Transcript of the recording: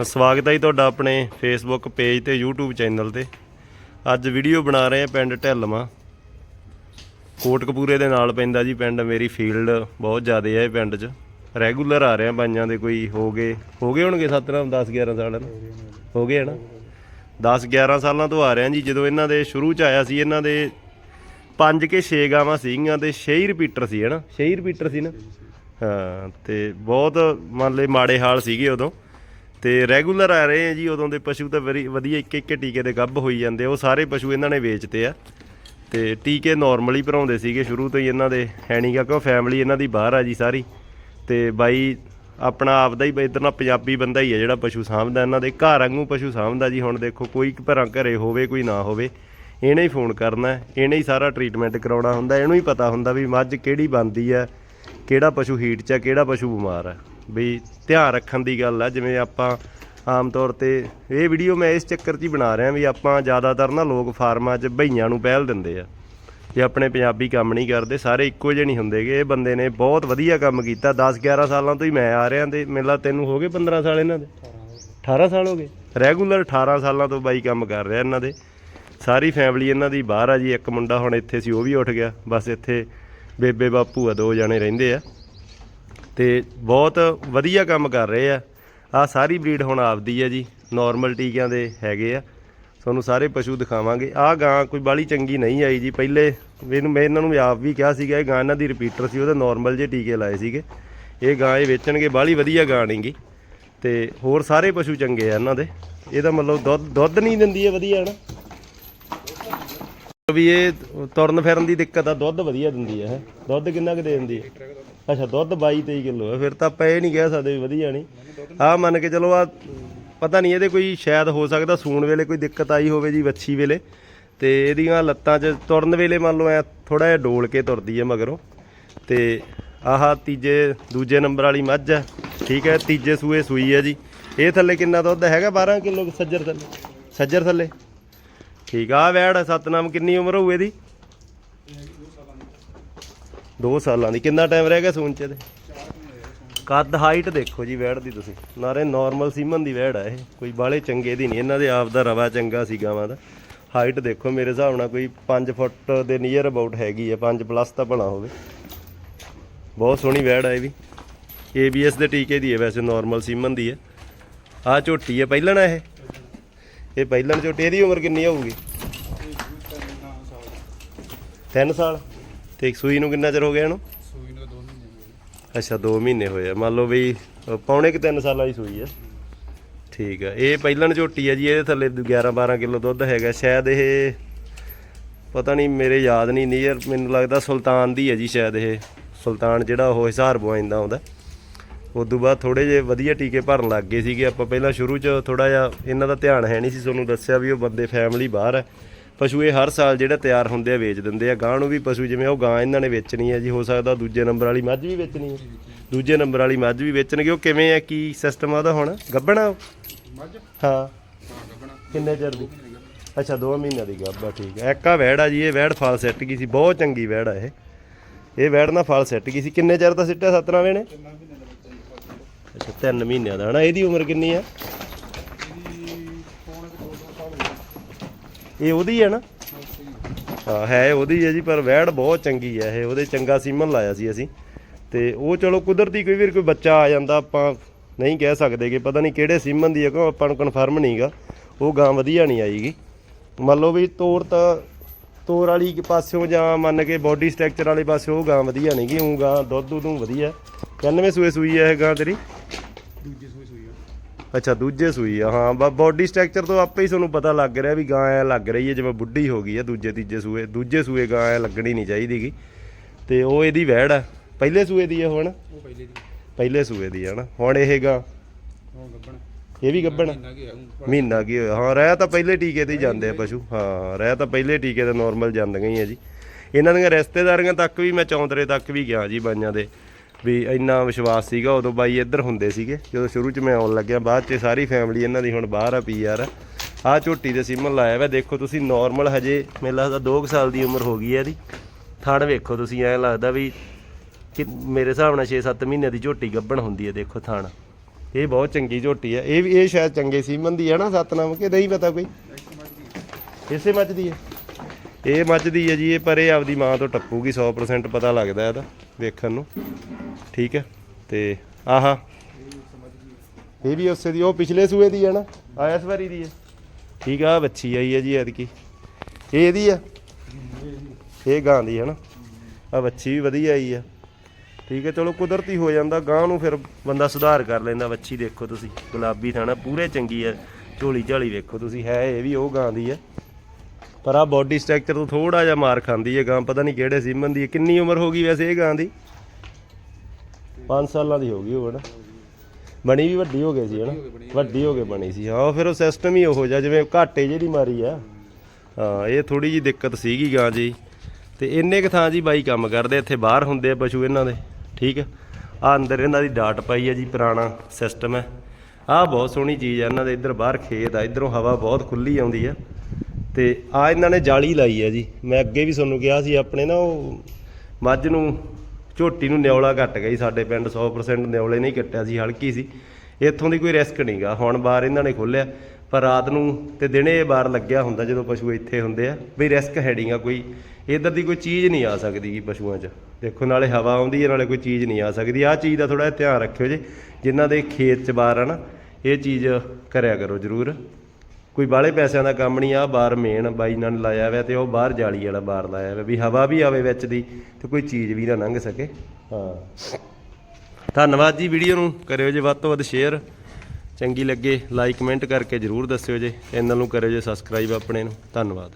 ਸਵਾਗਤ ਹੈ ਜੀ ਤੁਹਾਡਾ ਆਪਣੇ ਫੇਸਬੁੱਕ ਪੇਜ ਤੇ, YouTube ਚੈਨਲ ਤੇ। ਅੱਜ ਵੀਡੀਓ ਬਣਾ ਰਹੇ ਹਾਂ ਪਿੰਡ ਢਿੱਲਵਾਂ। ਕੋਟਕਪੂਰੇ ਦੇ ਨਾਲ ਪੈਂਦਾ ਜੀ ਪਿੰਡ, ਮੇਰੀ ਫੀਲਡ ਬਹੁਤ ਜ਼ਿਆਦਾ ਹੈ ਇਹ ਪਿੰਡ 'ਚ। ਰੈਗੂਲਰ ਆ ਰਹੇ ਆ ਬਾਈਆਂ ਦੇ ਕੋਈ ਹੋ ਗਏ ਹੋ ਗਏ ਹੋਣਗੇ ਸਤਨਾਮ 10 11 ਸਾਲ ਹੋ ਗਏ ਹਨਾ? 10 11 ਸਾਲਾਂ ਤੋਂ ਆ ਰਹੇ ਆ ਜੀ, ਜਦੋਂ ਇਹਨਾਂ ਦੇ ਸ਼ੁਰੂ 'ਚ ਆਇਆ ਸੀ, ਇਹਨਾਂ ਦੇ ਪੰਜ ਕੇ 6 ਗਾਵਾਂ ਸੀਗੀਆਂ ਤੇ 6 ਹੀ ਰਿਪੀਟਰ ਸੀ ਹਨਾ? 6 ਹੀ ਰਿਪੀਟਰ ਸੀ ਨਾ? ਹਾਂ, ਤੇ ਬਹੁਤ ਮੰਨ ਲਏ ਮਾੜੇ ਹਾਲ ਸੀਗੇ ਉਦੋਂ। ਤੇ ਰੈਗੂਲਰ ਆ ਰਹੇ ਆ ਜੀ, ਉਦੋਂ ਦੇ ਪਸ਼ੂ ਤਾਂ ਵਰੀ ਵਧੀਆ ਇੱਕ ਇੱਕ ਟੀਕੇ ਦੇ ਗੱਭ ਹੋਈ ਜਾਂਦੇ ਉਹ ਸਾਰੇ ਪਸ਼ੂ ਇਹਨਾਂ ਨੇ ਵੇਚਤੇ ਆ। ਤੇ ਟੀਕੇ ਨਾਰਮਲੀ ਭਰਾਉਂਦੇ ਸੀਗੇ ਸ਼ੁਰੂ ਤੋਂ ਹੀ ਇਹਨਾਂ ਦੇ, ਹੈ ਨਹੀਂ ਗਾ ਕਿ ਫੈਮਿਲੀ ਇਹਨਾਂ ਦੀ ਬਾਹਰ ਆ ਜੀ ਸਾਰੀ। ਤੇ ਬਾਈ ਆਪਣਾ ਆਪਦਾ ਹੀ ਇਧਰ ਨਾਲ ਪੰਜਾਬੀ ਬੰਦਾ ਹੀ ਹੈ ਜਿਹੜਾ ਪਸ਼ੂ ਸਾਂਭਦਾ, ਇਹਨਾਂ ਦੇ ਘਰ ਵਾਂਗੂ ਪਸ਼ੂ ਸਾਂਭਦਾ ਜੀ। ਹੁਣ ਦੇਖੋ, ਕੋਈ ਭਰਾਂ ਘਰੇ ਹੋਵੇ, ਕੋਈ ਨਾ ਹੋਵੇ, ਇਹਨੇ ਹੀ ਫੋਨ ਕਰਨਾ, ਇਹਨੇ ਹੀ ਸਾਰਾ ਟ੍ਰੀਟਮੈਂਟ ਕਰਾਉਣਾ ਹੁੰਦਾ, ਇਹਨੂੰ ਹੀ ਪਤਾ ਹੁੰਦਾ ਵੀ ਮੱਝ ਕਿਹੜੀ ਬੰਦੀ ਹੈ ਕਿਹੜਾ ਪਸ਼ੂ ਹੀਟ 'ਚ ਆ, ਕਿਹੜਾ ਪਸ਼ੂ ਬਿਮਾਰ ਆ। ਵੀ ਧਿਆਨ ਰੱਖਣ ਦੀ ਗੱਲ ਆ, ਜਿਵੇਂ ਆਪਾਂ ਆਮ ਤੌਰ ਤੇ ਇਹ ਵੀਡੀਓ ਮੈਂ ਇਸ ਚੱਕਰ 'ਚ ਹੀ ਬਣਾ ਰਿਹਾ ਵੀ ਆਪਾਂ ਜ਼ਿਆਦਾਤਰ ਨਾ ਲੋਕ ਫਾਰਮਾਂ 'ਚ ਭਈਆਂ ਨੂੰ ਪਹਿਲ ਦਿੰਦੇ ਆ। ਜੇ ਆਪਣੇ ਪੰਜਾਬੀ ਕੰਮ ਨਹੀਂ ਕਰਦੇ, ਸਾਰੇ ਇੱਕੋ ਜਿਹੇ ਨਹੀਂ ਹੁੰਦੇਗੇ। ਇਹ ਬੰਦੇ ਨੇ ਬਹੁਤ ਵਧੀਆ ਕੰਮ ਕੀਤਾ 10 11 ਸਾਲਾਂ ਤੋਂ ਹੀ ਮੈਂ ਆ ਰਿਹਾ ਤੇ ਮੇਲਾ ਤੈਨੂੰ ਹੋ ਗਏ 15 ਸਾਲ ਇਹਨਾਂ ਦੇ। 18 ਸਾਲ ਹੋ ਗਏ। ਰੈਗੂਲਰ 18 ਸਾਲਾਂ ਤੋਂ ਬਾਈ ਕੰਮ ਕਰ ਰਿਹਾ ਇਹਨਾਂ ਦੇ। ਸਾਰੀ ਫੈਮਿਲੀ ਇਹਨਾਂ ਦੀ ਬਾਹਰ ਆ ਜੀ। ਇੱਕ ਮੁੰਡਾ ਹੁਣ ਇੱਥੇ ਸੀ, ਉਹ ਵੀ ਉੱਠ ਗਿਆ। ਬਸ ਇੱਥੇ ਬੇਬੇ ਬਾਪੂ ਆ, ਦੋ ਜਣੇ ਰਹਿੰਦੇ ਆ। ਤੇ ਬਹੁਤ ਵਧੀਆ ਕੰਮ ਕਰ ਰਹੇ ਆ। ਆ ਸਾਰੀ ਬਰੀਡ ਹੁਣ ਆਪਦੀ ਆ ਜੀ। ਨਾਰਮਲ ਟੀਕਿਆਂ ਦੇ ਹੈਗੇ ਆ। ਤੁਹਾਨੂੰ ਸਾਰੇ ਪਸ਼ੂ ਦਿਖਾਵਾਂਗੇ। ਆ ਗਾਂ ਕੋਈ ਬਾਲੀ ਚੰਗੀ ਨਹੀਂ ਆਈ ਜੀ। ਪਹਿਲੇ ਇਹਨੂੰ ਮੈਂ ਇਹਨਾਂ ਨੂੰ ਆਪ ਵੀ ਕਿਹਾ ਸੀਗਾ, ਇਹ ਗਾਂ ਇਹਨਾਂ ਦੀ ਰਿਪੀਟਰ ਸੀ, ਉਹਦੇ ਨਾਰਮਲ ਜੇ ਟੀਕੇ ਲਾਏ ਸੀਗੇ। ਇਹ ਗਾਂ ਇਹ ਵੇਚਣਗੇ, ਬਾਲੀ ਵਧੀਆ ਗਾਂ ਨਹੀਂਗੀ ਤੇ ਹੋਰ ਸਾਰੇ ਪਸ਼ੂ ਚੰਗੇ ਆ ਇਹਨਾਂ ਦੇ। ਇਹਦਾ ਮਤਲਬ ਦੁੱਧ ਦੁੱਧ ਨਹੀਂ ਦਿੰਦੀ ਹੈ ਵਧੀਆ ਨਾ ਵੀ ਇਹ ਤੁਰਨ ਫਿਰਨ ਦੀ ਦਿੱਕਤ ਆ, ਦੁੱਧ ਵਧੀਆ ਦਿੰਦੀ ਹੈ ਦੁੱਧ ਕਿੰਨਾ ਕੁ ਦੇ ਦਿੰਦੀ ਹੈ ਅੱਛਾ, ਦੁੱਧ 22 23 ਕਿਲੋ ਹੈ ਫਿਰ ਤਾਂ ਆਪਾਂ ਇਹ ਨਹੀਂ ਕਹਿ ਸਕਦੇ ਵੀ ਵਧੀਆ ਨਹੀਂ ਆ ਮੰਨ ਕੇ ਚਲੋ ਆ ਪਤਾ ਨਹੀਂ ਇਹਦੇ ਕੋਈ ਸ਼ਾਇਦ ਹੋ ਸਕਦਾ ਸੂਣ ਵੇਲੇ ਕੋਈ ਦਿੱਕਤ ਆਈ ਹੋਵੇ ਜੀ ਵੱਛੀ ਵੇਲੇ। ਤੇ ਇਹਦੀਆਂ ਲੱਤਾਂ 'ਚ ਤੁਰਨ ਵੇਲੇ ਮੰਨ ਲਓ ਐ ਥੋੜਾ ਜਿਹਾ ਡੋਲ ਕੇ ਤੁਰਦੀ ਹੈ ਮਗਰੋਂ। ਤੇ ਆਹ ਤੀਜੇ, ਦੂਜੇ ਨੰਬਰ ਵਾਲੀ ਮੱਝ ਹੈ ਠੀਕ ਹੈ, ਤੀਜੇ ਸੂਏ ਸੂਈ ਹੈ ਜੀ। ਇਹ ਥੱਲੇ ਕਿੰਨਾ ਦੁੱਧ ਹੈਗਾ? 12 ਕਿਲੋ ਸੱਜਰ ਥੱਲੇ। ਸੱਜਰ ਥੱਲੇ। ਠੀਕ ਆ ਵੈੜ ਸਤਨਾਮ ਕਿੰਨੀ ਉਮਰ ਹੋਊ ਇਹਦੀ? 2 ਸਾਲਾਂ ਦੀ। ਕਿੰਨਾ ਟਾਈਮ ਰਹਿ ਗਿਆ ਸੂਣ ਚ ਇਹਦੇ? ਕੱਦ ਹਾਈਟ ਦੇਖੋ ਜੀ ਵੈੜ ਦੀ ਤੁਸੀਂ। ਨਾਰੇ ਨਾਰਮਲ ਸੀਮਨ ਦੀ ਵੈੜ ਆ ਇਹ। ਕੋਈ ਬਾਲੇ ਚੰਗੇ ਦੀ ਨਹੀਂ। ਇਹਨਾਂ ਦੇ ਆਪ ਦਾ ਰਵਾ ਚੰਗਾ ਸੀ ਗਾਵਾਂ ਦਾ। ਹਾਈਟ ਦੇਖੋ, ਮੇਰੇ ਹਿਸਾਬ ਨਾਲ ਕੋਈ 5 ਫੁੱਟ ਦੇ ਨੀਅਰ ਅਬਾਊਟ ਹੈਗੀ ਆ। 5 ਪਲੱਸ ਤਾਂ ਭਲਾ ਹੋਵੇ। ਬਹੁਤ ਸੋਹਣੀ ਵੈੜ ਆ ਇਹ ਵੀ। ABS ਦੇ ਟੀਕੇ ਦੀ ਹੈ ਵੈਸੇ ਨਾਰਮਲ ਸੀਮਨ ਦੀ ਹੈ। ਆ ਝੋਟੀ ਹੈ ਪਹਿਲਣ ਆ ਇਹ। ਇਹ ਪਹਿਲਣ ਝੋਟੀ। ਇਹਦੀ ਉਮਰ ਕਿੰਨੀ ਹੋਊਗੀ? 3 ਸਾਲ। ਤੇ ਸੂਈ ਨੂੰ ਕਿੰਨਾ ਚਿਰ ਹੋ ਗਿਆ ਇਹਨੂੰ? ਸੂਈ ਨੂੰ 2 ਮਹੀਨੇ ਹੋ ਗਏ। ਅੱਛਾ 2 ਮਹੀਨੇ ਹੋਏ ਆ। ਮੰਨ ਲਓ ਵੀ ਪੌਣੇ ਕਿ 3 ਸਾਲਾਂ ਦੀ ਸੂਈ ਆ। ਠੀਕ ਆ। ਇਹ ਪਹਿਲਣ ਝੋਟੀ ਆ ਜੀ ਇਹਦੇ ਥੱਲੇ 11 12 ਕਿਲੋ ਦੁੱਧ ਹੈਗਾ। ਸ਼ਾਇਦ ਇਹ ਪਤਾ ਨਹੀਂ ਮੇਰੇ ਯਾਦ ਨਹੀਂ ਨੀਅਰ ਮੈਨੂੰ ਲੱਗਦਾ ਸੁਲਤਾਨ ਦੀ ਹੈ ਜੀ ਸ਼ਾਇਦ ਇਹ। ਸੁਲਤਾਨ ਜਿਹੜਾ ਉਹ ਹਿਸਾਰ ਬਵਾਇੰਦਾ ਆਉਂਦਾ। ਉਸ ਤੋਂ ਬਾਅਦ ਥੋੜੇ ਜੇ ਵਧੀਆ ਟੀਕੇ ਭਰਨ ਲੱਗ ਗਏ ਸੀਗੇ। ਆਪਾਂ ਪਹਿਲਾਂ ਸ਼ੁਰੂ 'ਚ ਥੋੜਾ ਜਿਹਾ ਇਹਨਾਂ ਦਾ ਧਿਆਨ ਹੈ ਨਹੀਂ ਸੀ ਤੁਹਾਨੂੰ ਦੱਸਿਆ ਵੀ ਉਹ ਬੰਦੇ ਫੈਮਿਲੀ ਬਾਹਰ ਹੈ ਪਸ਼ੂ ਇਹ ਹਰ ਸਾਲ ਜਿਹੜਾ ਤਿਆਰ ਹੁੰਦੇ ਆ ਵੇਚ ਦਿੰਦੇ ਆ। ਗਾਂ ਨੂੰ ਵੀ ਪਸ਼ੂ ਜਿਵੇਂ ਉਹ ਗਾਂ ਇਹਨਾਂ ਨੇ ਵੇਚਣੀ ਹੈ ਜੀ ਹੋ ਸਕਦਾ ਦੂਜੇ ਨੰਬਰ ਵਾਲੀ ਮੱਝ ਵੀ ਵੇਚਣੀ ਹੈ ਦੂਜੇ ਨੰਬਰ ਵਾਲੀ ਮੱਝ ਵੀ ਵੇਚਣਗੇ। ਉਹ ਕਿਵੇਂ ਹੈ ਕੀ ਸਿਸਟਮ ਆ ਉਹਦਾ ਹੁਣ? ਗੱਬਣਾ? ਮੱਝ? ਹਾਂ। ਕਿੰਨੇ ਚਿਰ ਦੀ? ਅੱਛਾ 2 ਮਹੀਨਿਆਂ ਦੀ ਗੱਭਾ ਠੀਕ ਹੈ ਇੱਕ ਆ ਵੈੜ ਆ ਜੀ ਇਹ ਵੈੜ ਫਲ ਸੈੱਟ ਗਈ ਸੀ। ਬਹੁਤ ਚੰਗੀ ਵੈੜ ਆ ਇਹ। ਇਹ ਵੈੜ ਨਾਲ ਫਲ ਸੈੱਟ ਗਈ ਸੀ। ਕਿੰਨੇ ਚਿਰ ਦਾ ਸਿੱਟਿਆ ਸਤਨਾ ਵੇ ਨੇ ਅੱਛਾ 3 ਮਹੀਨਿਆਂ ਦਾ ਹਨਾ? ਇਹਦੀ ਉਮਰ ਕਿੰਨੀ ਆ? ਇਹ ਉਹਦੀ ਹੈ ਨਾ? ਹਾਂ, ਹੈ ਉਹਦੀ ਹੈ ਜੀ, ਪਰ ਵੈੜ ਬਹੁਤ ਚੰਗੀ ਹੈ ਇਹ। ਉਹਦੇ ਚੰਗਾ ਸੀਮਨ ਲਾਇਆ ਸੀ ਅਸੀਂ। ਤੇ ਉਹ ਚਲੋ ਕੁਦਰਤੀ ਕੋਈ ਵੀ ਕੋਈ ਬੱਚਾ ਆ ਜਾਂਦਾ, ਆਪਾਂ ਨਹੀਂ ਕਹਿ ਸਕਦੇ ਕਿ ਪਤਾ ਨਹੀਂ ਕਿਹੜੇ ਸੀਮਨ ਦੀ ਹੈ, ਕਿਉਂ ਆਪਾਂ ਨੂੰ ਕਨਫਰਮ ਨਹੀਂਗਾ ਉਹ ਗਾਂ ਵਧੀਆ ਨਹੀਂ ਆਈਗੀ। ਮੰਨ ਲਓ ਵੀ ਤੋਰ ਤਾਂ, ਤੋਰ ਵਾਲੀ ਪਾਸਿਓਂ ਜਾਂ ਮੰਨ ਕੇ ਬਾਡੀ ਸਟਰਕਚਰ ਵਾਲੇ ਪਾਸਿਓਂ ਉਹ ਗਾਂ ਵਧੀਆ ਨਹੀਂਗੀ ਉਹ ਗਾਂ ਦੁੱਧ ਨੂੰ ਵਧੀਆ। 91 ਸੂਏ ਸੂਈ ਹੈ ਇਹ ਗਾਂ ਤੇਰੀ? ਦੂਜੀ ਸੂਈ ਸੂਈ ਅੱਛਾ ਦੂਜੇ ਸੂਈ ਆ ਹਾਂ ਬਾਡੀ ਸਟਰਕਚਰ ਤੋਂ ਆਪੇ ਹੀ ਤੁਹਾਨੂੰ ਪਤਾ ਲੱਗ ਰਿਹਾ ਵੀ ਗਾਂ ਐ ਲੱਗ ਰਹੀ ਹੈ ਜਿਵੇਂ ਬੁੱਢੀ ਹੋ ਗਈ ਹੈ ਦੂਜੇ ਤੀਜੇ ਸੂਏ ਦੂਜੇ ਸੂਏ ਗਾਂ ਐ ਲੱਗਣੀ ਨਹੀਂ ਚਾਹੀਦੀਗੀ। ਤੇ ਉਹ ਇਹਦੀ ਵਹਿੜ ਆ। ਪਹਿਲੇ ਸੂਏ ਦੀ ਹੈ ਹੁਣ ਉਹ ਪਹਿਲੇ ਦੀ। ਪਹਿਲੇ ਸੂਏ ਦੀ ਹੈ ਨਾ ਹੁਣ ਇਹ ਗਾਂ ਉਹ ਗੱਬਣ। ਇਹ ਵੀ ਗੱਬਣ? ਆ ਮਹੀਨਾ ਕੀ ਹੋਇਆ? ਹਾਂ ਰਹਿ ਤਾਂ ਪਹਿਲੇ ਟੀਕੇ ਤੇ ਹੀ ਜਾਂਦੇ ਆ ਪਸ਼ੂ। ਹਾਂ ਰਹਿ ਤਾਂ ਪਹਿਲੇ ਟੀਕੇ ਤੇ ਨਾਰਮਲ ਜਾਂਦੀਆਂ ਹੀ ਆ ਜੀ। ਇਹਨਾਂ ਦੀਆਂ ਰਿਸ਼ਤੇਦਾਰੀਆਂ ਤੱਕ ਵੀ ਮੈਂ ਚੌਂਤਰੇ ਤੱਕ ਵੀ ਗਿਆ ਜੀ ਬਾਈਆਂ ਦੇ। ਵੀ ਇੰਨਾ ਵਿਸ਼ਵਾਸ ਸੀਗਾ ਉਦੋਂ ਬਾਈ ਇੱਧਰ ਹੁੰਦੇ ਸੀਗੇ। ਜਦੋਂ ਸ਼ੁਰੂ 'ਚ ਮੈਂ ਆਉਣ ਲੱਗਿਆ, ਬਾਅਦ 'ਚ ਸਾਰੀ ਫੈਮਿਲੀ ਇਹਨਾਂ ਦੀ ਹੁਣ ਬਾਹਰ ਆ ਪੀਆਰ ਆ ਆਹ ਝੋਟੀ ਦੇ ਸਿਮਨ ਲਾਇਆ ਵਾ, ਦੇਖੋ ਤੁਸੀਂ ਨਾਰਮਲ ਹਜੇ, ਮੈਨੂੰ ਲੱਗਦਾ 2 ਸਾਲ ਦੀ ਉਮਰ ਹੋ ਗਈ ਹੈ ਇਹਦੀ। ਥਣ ਵੇਖੋ ਤੁਸੀਂ, ਐਂ ਲੱਗਦਾ ਵੀ ਕਿ ਮੇਰੇ ਹਿਸਾਬ ਨਾਲ 6-7 ਮਹੀਨੇ ਦੀ ਝੋਟੀ ਗੱਭਣ ਹੁੰਦੀ ਹੈ ਦੇਖੋ ਥਣ। ਇਹ ਬਹੁਤ ਚੰਗੀ ਝੋਟੀ ਹੈ ਇਹ ਵੀ, ਇਹ ਸ਼ਾਇਦ ਚੰਗੇ ਸੀਮਨ ਦੀ ਹੈ ਨਾ, ਸਤਨਾਮ, ਕਿ ਨਹੀਂ ਪਤਾ ਕੋਈ? ਇਸੇ ਮੱਝ ਦੀ ਹੈ ਇਹ ਮੱਝ ਦੀ ਹੈ ਜੀ, ਇਹ ਪਰ ਇਹ ਆਪਦੀ ਮਾਂ ਤੋਂ ਟੱਪੂਗੀ 100% ਪਤਾ ਲੱਗਦਾ ਇਹਦਾ, ਵੇਖਣ ਨੂੰ। ਠੀਕ ਹੈ? ਤੇ ਆਹਾ। ਇਹ ਵੀ ਉਸੇ ਦੀ, ਉਹ ਪਿਛਲੇ ਸੂਏ ਦੀ ਹੈ ਨਾ? ਆ ਇਸ ਵਾਰੀ ਦੀ ਹੈ। ਠੀਕ ਆ ਬੱਚੀ ਆਈ ਹੈ ਜੀ ਐਤਕੀ। ਇਹ ਇਹਦੀ ਆ ਇਹ ਗਾਂ ਦੀ ਹੈ ਨਾ? ਆ ਬੱਚੀ ਵੀ ਵਧੀਆ ਆਈ ਆ ਠੀਕ ਹੈ, ਚਲੋ ਕੁਦਰਤੀ ਹੋ ਜਾਂਦਾ, ਗਾਂ ਨੂੰ ਫਿਰ ਬੰਦਾ ਸੁਧਾਰ ਕਰ ਲੈਂਦਾ ਬੱਚੀ ਦੇਖੋ ਤੁਸੀਂ। ਗੁਲਾਬੀ ਥਾਣਾ ਪੂਰੇ ਚੰਗੀ ਹੈ। ਝੋਲੀ ਝਾਲੀ ਵੇਖੋ ਤੁਸੀਂ, ਹੈ ਇਹ ਵੀ ਉਹ ਗਾਂ ਦੀ ਹੈ। ਪਰ ਆ ਬਾਡੀ ਸਟਰਕਚਰ ਤੋਂ ਥੋੜਾ ਜਿਹਾ ਮਾਰ ਖਾਂਦੀ ਹੈ ਗਾਂ, ਪਤਾ ਨਹੀਂ ਕਿਹੜੇ ਸੀਮਨ ਦੀ ਹੈ ਕਿੰਨੀ ਉਮਰ ਹੋ ਗਈ ਵੈਸੇ ਇਹ ਗਾਂ ਦੀ? 5 ਸਾਲਾਂ ਦੀ ਹੋ ਗਈ ਹੋਵੇ ਨਾ। ਬਣੀ ਵੀ ਵੱਡੀ ਹੋ ਗਈ ਸੀ, ਹਨਾ? ਵੱਡੀ ਹੋ ਕੇ ਬਣੀ ਸੀ। ਹਾਂ ਉਹ ਫਿਰ ਉਹ ਸਿਸਟਮ ਹੀ ਉਹੋ ਜਿਹਾ, ਜਿਵੇਂ ਘਾਟੇ ਜਿਹੀ ਮਾਰੀ ਆ। ਹਾਂ, ਇਹ ਥੋੜੀ ਜੀ ਦਿੱਕਤ ਸੀਗੀ ਗਾਂ ਜੀ। ਤੇ ਇੰਨੇ ਕੁ ਥਾਂ ਜੀ ਬਾਈ ਕੰਮ ਕਰਦੇ, ਇੱਥੇ ਬਾਹਰ ਹੁੰਦੇ ਆ ਪਸ਼ੂ ਇਹਨਾਂ ਦੇ, ਠੀਕ ਆ? ਆ ਅੰਦਰ ਇਹਨਾਂ ਦੀ ਡਾਟ ਪਾਈ ਹੈ ਜੀ, ਪੁਰਾਣਾ ਸਿਸਟਮ ਹੈ ਆਹ ਬਹੁਤ ਸੋਹਣੀ ਚੀਜ਼ ਆ, ਇਹਨਾਂ ਦੇ ਇੱਧਰ ਬਾਹਰ ਖੇਤ ਆ, ਇੱਧਰੋਂ ਹਵਾ ਬਹੁਤ ਖੁੱਲੀ ਆਉਂਦੀ ਆ। ਤੇ ਆ ਇਹਨਾਂ ਨੇ ਜਾਲੀ ਲਾਈ ਹੈ ਜੀ। ਮੈਂ ਅੱਗੇ ਵੀ ਤੁਹਾਨੂੰ ਕਿਹਾ ਸੀ, ਆਪਣੇ ਨਾ ਉਹ ਮੱਝ ਨੂੰ, ਝੋਟੀ ਨੂੰ ਨਿਉਲਾ ਕੱਟ ਗਈ ਸਾਡੇ ਪਿੰਡ 100% ਨਿਉਲੇ ਨਹੀਂ ਕੱਟਿਆ ਸੀ, ਹਲਕੀ ਸੀ। ਇੱਥੋਂ ਦੀ ਕੋਈ ਰਿਸਕ ਨਹੀਂਗਾ ਹੁਣ ਬਾਰ ਇਹਨਾਂ ਨੇ ਖੋਲਿਆ ਪਰ ਰਾਤ ਨੂੰ ਤੇ ਦਿਨੇ ਇਹ ਬਾਰ ਲੱਗਿਆ ਹੁੰਦਾ, ਜਦੋਂ ਪਸ਼ੂ ਇੱਥੇ ਹੁੰਦੇ ਆ। ਵੀ ਰਿਸਕ ਹੈ ਹੈਡਿੰਗਾ ਕੋਈ। ਇਧਰ ਦੀ ਕੋਈ ਚੀਜ਼ ਨਹੀਂ ਆ ਸਕਦੀ ਪਸ਼ੂਆਂ 'ਚ। ਦੇਖੋ, ਨਾਲੇ ਹਵਾ ਆਉਂਦੀ ਹੈ ਨਾਲੇ ਕੋਈ ਚੀਜ਼ ਨਹੀਂ ਆ ਸਕਦੀ। ਆਹ ਚੀਜ਼ ਦਾ ਥੋੜਾ ਜਿਹਾ ਧਿਆਨ ਰੱਖਿਓ ਜੀ। ਜਿਨ੍ਹਾਂ ਦੇ ਖੇਤ 'ਚ ਬਾਰ ਆ ਨਾ, ਇਹ ਚੀਜ਼ ਕਰਿਆ ਕਰੋ ਜ਼ਰੂਰ। ਕੋਈ ਬਾਹਲੇ ਪੈਸਿਆਂ ਦਾ ਕੰਮ ਨਹੀਂ ਆ ਬਾਰ ਮੇਨ ਬਾਈ ਨਾਲ ਲਾਇਆ ਹੋਇਆ ਤੇ ਉਹ ਬਾਹਰ ਜਾਲੀ ਵਾਲਾ ਬਾਰ ਲਾਇਆ ਹੋਇਆ, ਵੀ ਹਵਾ ਵੀ ਆਵੇ ਵਿੱਚ ਦੀ ਤੇ ਕੋਈ ਚੀਜ਼ ਵੀ ਨਾ ਲੰਘ ਸਕੇ। ਹਾਂ। ਧੰਨਵਾਦ ਜੀ ਵੀਡੀਓ ਨੂੰ, ਕਰਿਓ ਜੇ ਵੱਧ ਤੋਂ ਵੱਧ ਸ਼ੇਅਰ ਚੰਗੀ ਲੱਗੇ ਲਾਈਕ ਕਮੈਂਟ ਕਰਕੇ ਜਰੂਰ ਦੱਸਿਓ ਜੇ। ਚੈਨਲ ਨੂੰ ਕਰਿਓ ਜੇ ਸਬਸਕ੍ਰਾਈਬ ਆਪਣੇ ਨੂੰ। ਧੰਨਵਾਦ।